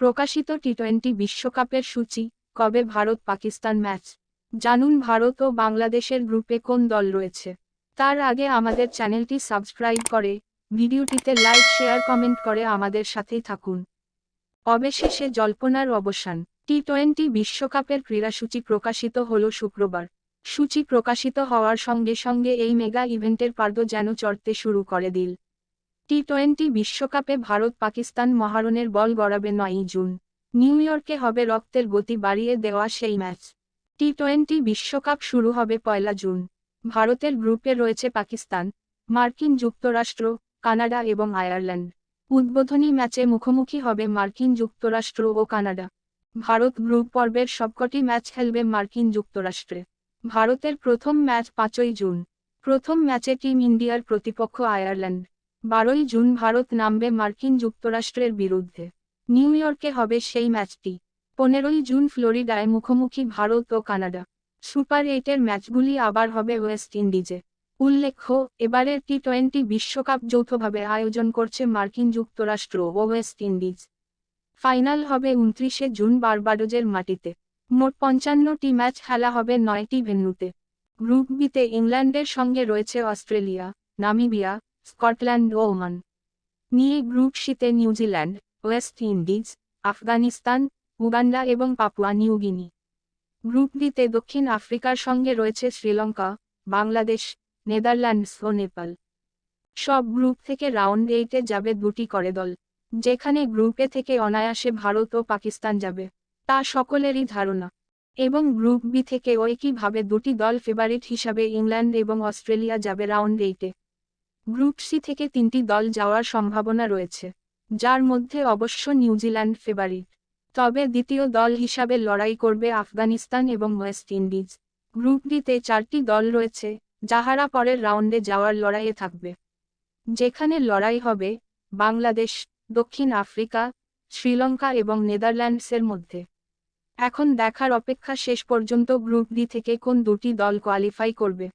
প্রকাশিত T twenty বিশ্বকাপের সূচি, কবে ভারত পাকিস্তান ম্যাচ? জানুন ভারত ও বাংলাদেশের গ্রুপে কোন দল রয়েছে? তার আগে আমাদের চ্যানেলটি সাবস্ক্রাইব করে, ভিডিওটিতে লাইক, শেয়ার, কমেন্ট করে আমাদের সাথেই থাকুন। অবশেষে জল্পনার অবসান টি টোয়েন্টি বিশ্বকাপের ক্রীড়াসূচি প্রকাশিত হল শুক্রবার। সূচি প্রকাশিত হওয়ার সঙ্গে সঙ্গে এই মেগা ইভেন্টের পার্দ যেন চড়তে শুরু করে দিল। টি টোয়েন্টি বিশ্বকাপে ভারত পাকিস্তান মহারণের বল গড়াবে নয়ই জুন। নিউ ইয়র্কে হবে রক্তের গতি বাড়িয়ে দেওয়া সেই ম্যাচ। টি টোয়েন্টি বিশ্বকাপ শুরু হবে পয়লা জুন। ভারতের গ্রুপে রয়েছে পাকিস্তান, মার্কিন যুক্তরাষ্ট্র, কানাডা এবং আয়ারল্যান্ড। উদ্বোধনী ম্যাচে মুখোমুখি হবে মার্কিন যুক্তরাষ্ট্র ও কানাডা। ভারত গ্রুপ পর্বের সবকটি ম্যাচ খেলবে মার্কিন যুক্তরাষ্ট্রে। ভারতের প্রথম ম্যাচ পাঁচই জুন। প্রথম ম্যাচে টিম ইন্ডিয়ার প্রতিপক্ষ আয়ারল্যান্ড। বারোই জুন ভারত নামবে মার্কিন যুক্তরাষ্ট্রের বিরুদ্ধে। নিউ ইয়র্কে হবে সেই ম্যাচটি। পনেরোই জুন ফ্লোরিডায় মুখোমুখি ভারত ও কানাডা। সুপার এইটের ম্যাচগুলি আবার হবে ওয়েস্ট ইন্ডিজে। উল্লেখ্য, এবারের টি টোয়েন্টি বিশ্বকাপ যৌথভাবে আয়োজন করছে মার্কিন যুক্তরাষ্ট্র ও ওয়েস্ট ইন্ডিজ। ফাইনাল হবে উনত্রিশে জুন বারবাডোজের মাটিতে। মোট পঞ্চান্নটি ম্যাচ খেলা হবে নয়টি ভেন্যুতে। গ্রুপ বিতে ইংল্যান্ডের সঙ্গে রয়েছে অস্ট্রেলিয়া, নামিবিয়া স্কটল্যান্ড, ওমান। নিয়ে গ্রুপ শীতে New Zealand, West Indies, Afghanistan, Uganda এবং পাপুয়া নিউগিনি গ্রুপ ডিতে দক্ষিণ আফ্রিকার সঙ্গে রয়েছে শ্রীলঙ্কা, বাংলাদেশ, নেদারল্যান্ডস ও নেপাল। সব গ্রুপ থেকে রাউন্ড এইটে যাবে দুটি করে দল, যেখানে গ্রুপে থেকে অনায়াসে ভারত ও পাকিস্তান যাবে, তা সকলেরই ধারণা। এবং গ্রুপ বি থেকে একইভাবে দুটি দল ফেভারিট হিসাবে ইংল্যান্ড এবং অস্ট্রেলিয়া যাবে রাউন্ড এইটে। গ্রুপ সি থেকে তিনটি দল যাওয়ার সম্ভাবনা রয়েছে, যার মধ্যে অবশ্য নিউজিল্যান্ড ফেভারিট। তবে দ্বিতীয় দল হিসাবে লড়াই করবে আফগানিস্তান এবং ওয়েস্ট ইন্ডিজ। গ্রুপ ডিতে চারটি দল রয়েছে, যাহারা পরের রাউন্ডে যাওয়ার লড়াইয়ে থাকবে। যেখানে লড়াই হবে বাংলাদেশ, দক্ষিণ আফ্রিকা, শ্রীলঙ্কা এবং নেদারল্যান্ডসের মধ্যে। এখন দেখার অপেক্ষা শেষ পর্যন্ত গ্রুপ ডি থেকে কোন দুটি দল কোয়ালিফাই করবে।